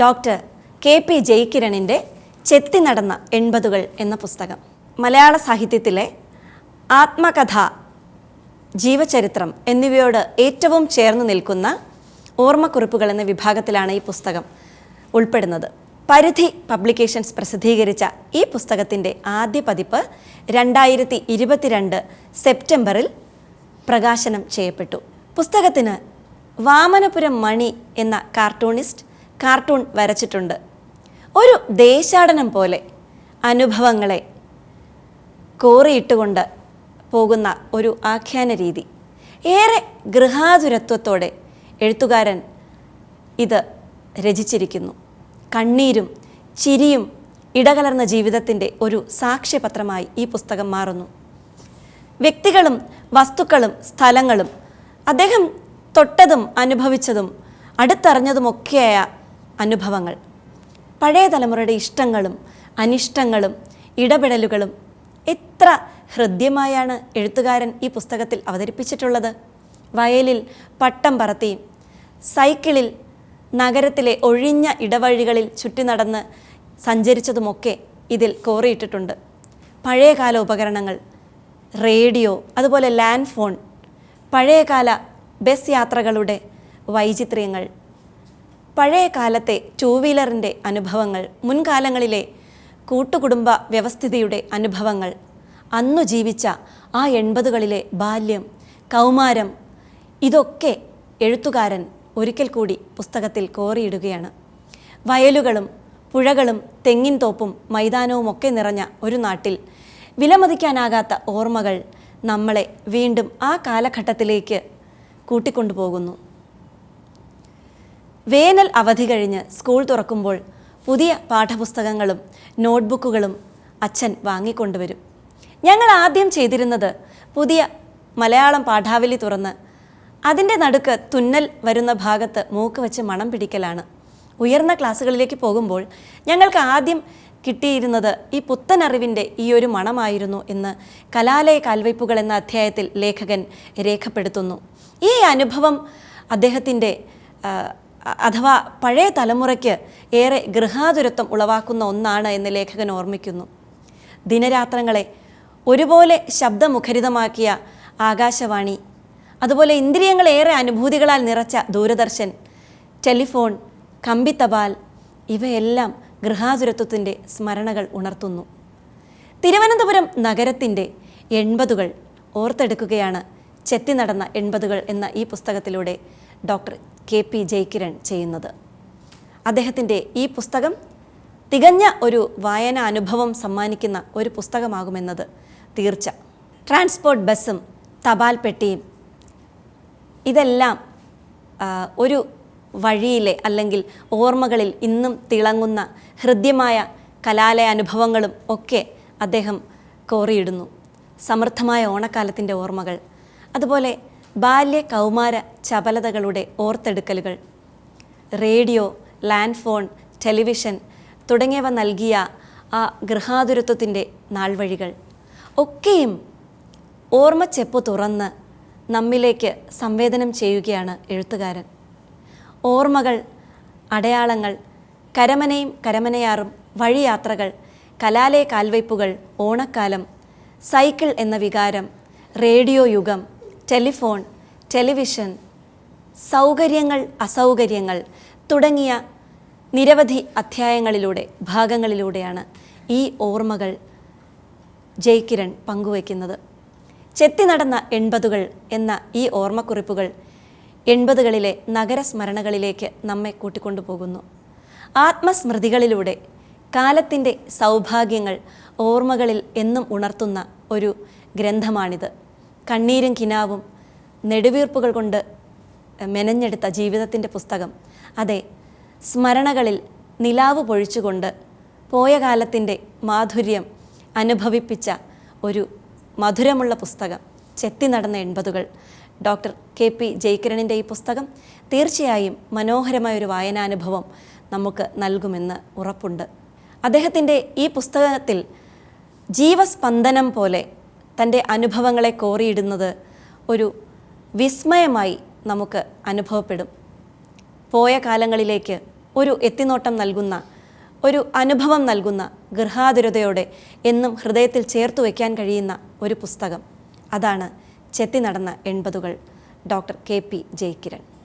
Doctor K P ജയകിരണിന്റെ ചെത്തി നടന്ന എൺപതുകൾ എന്ന പുസ്തകം. മലയാള സാഹിത്യത്തിലെ ആത്മകഥ ജീവചരിത്രം എന്നിവയോട് ഏറ്റവും ചേർന്ന് നിൽക്കുന്ന ഓർമ്മക്കുറിപ്പുകൾ എന്ന വിഭാഗത്തിലാണ് ഈ പുസ്തകം ഉൾപ്പെടുന്നത്. പരിധി പബ്ലിക്കേഷൻസ് പ്രസിദ്ധീകരിച്ച ഈ പുസ്തകത്തിന്റെ ആദ്യ പതിപ്പ് രണ്ടായിരത്തി ഇരുപത്തിരണ്ട് സെപ്റ്റംബറിൽ പ്രകാശനം ചെയ്യപ്പെട്ടു. പുസ്തകത്തിന് വാമനപുരം മണി എന്ന കാർട്ടൂണിസ്റ്റ് കാർട്ടൂൺ വരച്ചിട്ടുണ്ട്. ഒരു ദേശാടനം പോലെ അനുഭവങ്ങളെ കോറിയിട്ടുകൊണ്ട് പോകുന്ന ഒരു ആഖ്യാന രീതി. ഏറെ ഗൃഹാതുരത്വത്തോടെ എഴുത്തുകാരൻ ഇത് രചിച്ചിരിക്കുന്നു. കണ്ണീരും ചിരിയും ഇടകലർന്ന ജീവിതത്തിന്റെ ഒരു സാക്ഷ്യപത്രമായി ഈ പുസ്തകം മാറുന്നു. വ്യക്തികളും വസ്തുക്കളും സ്ഥലങ്ങളും അദ്ദേഹം തൊട്ടതും അനുഭവിച്ചതും അടുത്തറിഞ്ഞതുമൊക്കെയായ അനുഭവങ്ങൾ. പഴയ തലമുറയുടെ ഇഷ്ടങ്ങളും അനിഷ്ടങ്ങളും ഇടപെടലുകളും എത്ര ഹൃദ്യമായാണ് എഴുത്തുകാരൻ ഈ പുസ്തകത്തിൽ അവതരിപ്പിച്ചിട്ടുള്ളത്. വയലിൽ പട്ടം പറത്തിയും സൈക്കിളിൽ നഗരത്തിലെ ഒഴിഞ്ഞ ഇടവഴികളിൽ ചുറ്റി നടന്ന് സഞ്ചരിച്ചതുമൊക്കെ ഇതിൽ കോറിയിട്ടിട്ടുണ്ട്. പഴയകാല ഉപകരണങ്ങൾ റേഡിയോ അതുപോലെ ലാൻഡ് ഫോൺ പഴയകാല ബസ് യാത്രകളുടെ വൈചിത്ര്യങ്ങൾ പഴയ കാലത്തെ ടൂ വീലറിന്റെ അനുഭവങ്ങൾ മുൻകാലങ്ങളിലെ കൂട്ടുകുടുംബ വ്യവസ്ഥിതിയുടെ അനുഭവങ്ങൾ. അന്നു ജീവിച്ച ആ എൺപതുകളിലെ ബാല്യം കൗമാരം ഇതൊക്കെ എഴുത്തുകാരൻ ഒരിക്കൽ കൂടി പുസ്തകത്തിൽ കോറിയിടുകയാണ്. വയലുകളും പുഴകളും തെങ്ങിൻ തോപ്പും മൈതാനവും ഒക്കെ നിറഞ്ഞ ഒരു നാട്ടിൽ വിലമതിക്കാനാകാത്ത ഓർമ്മകൾ നമ്മളെ വീണ്ടും ആ കാലഘട്ടത്തിലേക്ക് കൂട്ടിക്കൊണ്ടുപോകുന്നു. വേനൽ അവധി കഴിഞ്ഞ് സ്കൂൾ തുറക്കുമ്പോൾ പുതിയ പാഠപുസ്തകങ്ങളും നോട്ട്ബുക്കുകളും അച്ഛൻ വാങ്ങിക്കൊണ്ടുവരും. ഞങ്ങൾ ആദ്യം ചെയ്തിരുന്നത് പുതിയ മലയാളം പാഠാവലി തുറന്ന് അതിന്റെ നടുക്ക് തുന്നൽ വരുന്ന ഭാഗത്ത് മൂക്ക് വെച്ച് മണം പിടിക്കലാണ്. ഉയർന്ന ക്ലാസ്സുകളിലേക്ക് പോകുമ്പോൾ ഞങ്ങൾക്ക് ആദ്യം കിട്ടിയിരുന്നത് ഈ പുത്തനറിവിന്റെ ഈ ഒരു മണമായിരുന്നു എന്ന് കലാലയ കാൽവയ്പ്പുകൾ എന്ന അധ്യായത്തിൽ ലേഖകൻ രേഖപ്പെടുത്തുന്നു. ഈ അനുഭവം അദ്ദേഹത്തിന്റെ അഥവാ പഴയ തലമുറയ്ക്ക് ഏറെ ഗൃഹാതുരത്വം ഉളവാക്കുന്ന ഒന്നാണ് എന്ന് ലേഖകൻ ഓർമ്മിക്കുന്നു. ദിനരാത്രങ്ങളെ ഒരുപോലെ ശബ്ദമുഖരിതമാക്കിയ ആകാശവാണി അതുപോലെ ഇന്ദ്രിയങ്ങളേറെ അനുഭൂതികളാൽ നിറച്ച ദൂരദർശൻ ടെലിഫോൺ കമ്പിത്തപാൽ ഇവയെല്ലാം ഗൃഹാതുരത്വത്തിന്റെ സ്മരണകൾ ഉണർത്തുന്നു. തിരുവനന്തപുരം നഗരത്തിന്റെ എൺപതുകൾ ഓർത്തെടുക്കുകയാണ് ചെത്തി നടന്ന എൺപതുകൾ എന്ന ഈ പുസ്തകത്തിലൂടെ ഡോക്ടർ കെ പി ജയകിരൺ ചെയ്യുന്നത്. അദ്ദേഹത്തിന്റെ ഈ പുസ്തകം തികഞ്ഞ ഒരു വായന അനുഭവം സമ്മാനിക്കുന്ന ഒരു പുസ്തകമാകുമെന്നത് തീർച്ച. ട്രാൻസ്പോർട്ട് ബസ്സും തപാൽ പെട്ടിയും ഇതെല്ലാം ഒരു വഴിയിലെ അല്ലെങ്കിൽ ഓർമ്മകളിൽ ഇന്നും തിളങ്ങുന്ന ഹൃദ്യമായ കലാലയ അനുഭവങ്ങളും ഒക്കെ അദ്ദേഹം കോറിയിടുന്നു. സമൃദ്ധമായ ഓണക്കാലത്തിന്റെ ഓർമ്മകൾ. അതുപോലെ ബാല്യ കൗമാര ചപലതകളുടെ ഓർത്തെടുക്കലുകൾ. റേഡിയോ ലാൻഡ് ഫോൺ ടെലിവിഷൻ തുടങ്ങിയവ നൽകിയ ആ ഗൃഹാതുരത്വത്തിന്റെ നാൾവഴികൾ. ഒക്കെയും ഓർമ്മച്ചെപ്പ് തുറന്ന് നമ്മിലേക്ക് സംവേദനം ചെയ്യുകയാണ് എഴുത്തുകാരൻ. ഓർമ്മകൾ അടയാളങ്ങൾ കരമനയും കരമനയാറും വഴിയാത്രകൾ കലാലയ കാൽവയ്പ്പുകൾ ഓണക്കാലം സൈക്കിൾ എന്ന വികാരം റേഡിയോ യുഗം ടെലിഫോൺ ടെലിവിഷൻ സൗകര്യങ്ങൾ അസൗകര്യങ്ങൾ തുടങ്ങിയ നിരവധി അധ്യായങ്ങളിലൂടെ ഭാഗങ്ങളിലൂടെയാണ് ഈ ഓർമ്മകൾ ജയ്കിരൺ പങ്കുവയ്ക്കുന്നത്. ചെത്തി നടന്ന എൺപതുകൾ എന്ന ഈ ഓർമ്മക്കുറിപ്പുകൾ എൺപതുകളിലെ നഗരസ്മരണകളിലേക്ക് നമ്മെ കൂട്ടിക്കൊണ്ടുപോകുന്നു. ആത്മസ്മൃതികളിലൂടെ കാലത്തിന്റെ സൗഭാഗ്യങ്ങൾ ഓർമ്മകളിൽ എന്നും ഉണർത്തുന്ന ഒരു ഗ്രന്ഥമാണിത്. കണ്ണീരും കിനാവും നെടുവീർപ്പുകൾ കൊണ്ട് മെനഞ്ഞെടുത്ത ജീവിതത്തിന്റെ പുസ്തകം. അതെ സ്മരണകളിൽ നിലാവ് പൊഴിച്ചുകൊണ്ട് പോയ കാലത്തിന്റെ മാധുര്യം അനുഭവിപ്പിച്ച ഒരു മധുരമുള്ള പുസ്തകം. ചെത്തി നടന്ന എൺപതുകൾ. ഡോക്ടർ കെ പി ജയകിരണിന്റെ ഈ പുസ്തകം തീർച്ചയായും മനോഹരമായൊരു വായനാനുഭവം നമുക്ക് നൽകുമെന്ന് ഉറപ്പുണ്ട്. അദ്ദേഹത്തിന്റെ ഈ പുസ്തകത്തിൽ ജീവസ്പന്ദനം പോലെ തന്റെ അനുഭവങ്ങളെ കോറിയിടുന്നത് ഒരു വിസ്മയമായി നമുക്ക് അനുഭവപ്പെടും. പോയ കാലങ്ങളിലേക്ക് ഒരു എത്തിനോട്ടം നൽകുന്ന ഒരു അനുഭവം നൽകുന്ന ഗൃഹാതുരതയോടെ എന്നും ഹൃദയത്തിൽ ചേർത്തു വയ്ക്കാൻ കഴിയുന്ന ഒരു പുസ്തകം. അതാണ് ചെത്തി നടന്ന എൺപതുകൾ. Doctor K P Jayakiran.